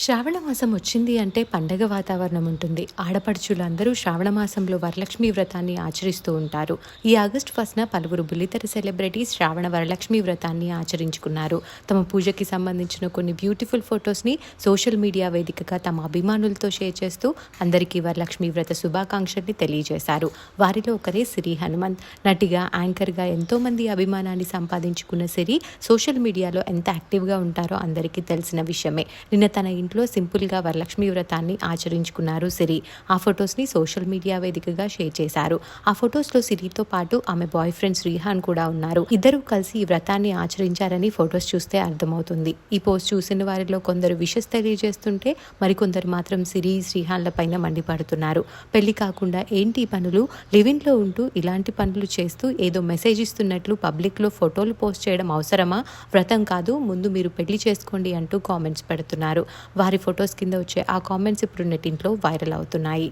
శ్రావణ మాసం వచ్చింది అంటే పండగ వాతావరణం ఉంటుంది. ఆడపడుచులు అందరూ వరలక్ష్మి వ్రతాన్ని ఆచరిస్తూ ఉంటారు. ఈ ఆగస్టు ఫస్ట్న పలువురు బుల్లితెర సెలబ్రిటీస్ శ్రావణ వరలక్ష్మి వ్రతాన్ని ఆచరించుకున్నారు. తమ పూజకి సంబంధించిన కొన్ని బ్యూటిఫుల్ ఫొటోస్ని సోషల్ మీడియా వేదికగా తమ అభిమానులతో షేర్ చేస్తూ అందరికీ వరలక్ష్మి వ్రత శుభాకాంక్షల్ని తెలియజేశారు. వారిలో ఒకరే సిరి హనుమంత్. నటిగా యాంకర్గా ఎంతోమంది అభిమానాన్ని సంపాదించుకున్న సిరి సోషల్ మీడియాలో ఎంత యాక్టివ్గా ఉంటారో అందరికీ తెలిసిన విషయమే. నిన్న తన ఇంట్లో సింపుల్గా వరలక్ష్మి వ్రతాన్ని ఆచరించుకున్నారు సిరి. ఆ ఫొటోస్ని సోషల్ మీడియా వేదికగా షేర్ చేశారు. ఆ ఫొటోస్లో సిరితో పాటు ఆమె బాయ్ ఫ్రెండ్ శ్రీహాన్ కూడా ఉన్నారు. ఇద్దరు కలిసి ఈ వ్రతాన్ని ఆచరించారని ఫొటోస్ చూస్తే అర్థమవుతుంది. ఈ పోస్ట్ చూసిన వారిలో కొందరు విషస్ తెలియజేస్తుంటే మరికొందరు మాత్రం సిరి శ్రీహాన్ల పైన మండిపడుతున్నారు. పెళ్ళి కాకుండా ఏంటి పనులు? లివిన్లో ఉంటూ ఇలాంటి పనులు చేస్తూ ఏదో మెసేజ్ ఇస్తున్నట్లు పబ్లిక్లో ఫోటోలు పోస్ట్ చేయడం అవసరమా? వ్రతం కాదు ముందు మీరు పెళ్ళి చేసుకోండి అంటూ కామెంట్స్ పెడుతున్నారు. వారి ఫొటోస్ కింద వచ్చే ఆ కామెంట్స్ ఇప్పుడు నెట్టింట్లో వైరల్ అవుతున్నాయి.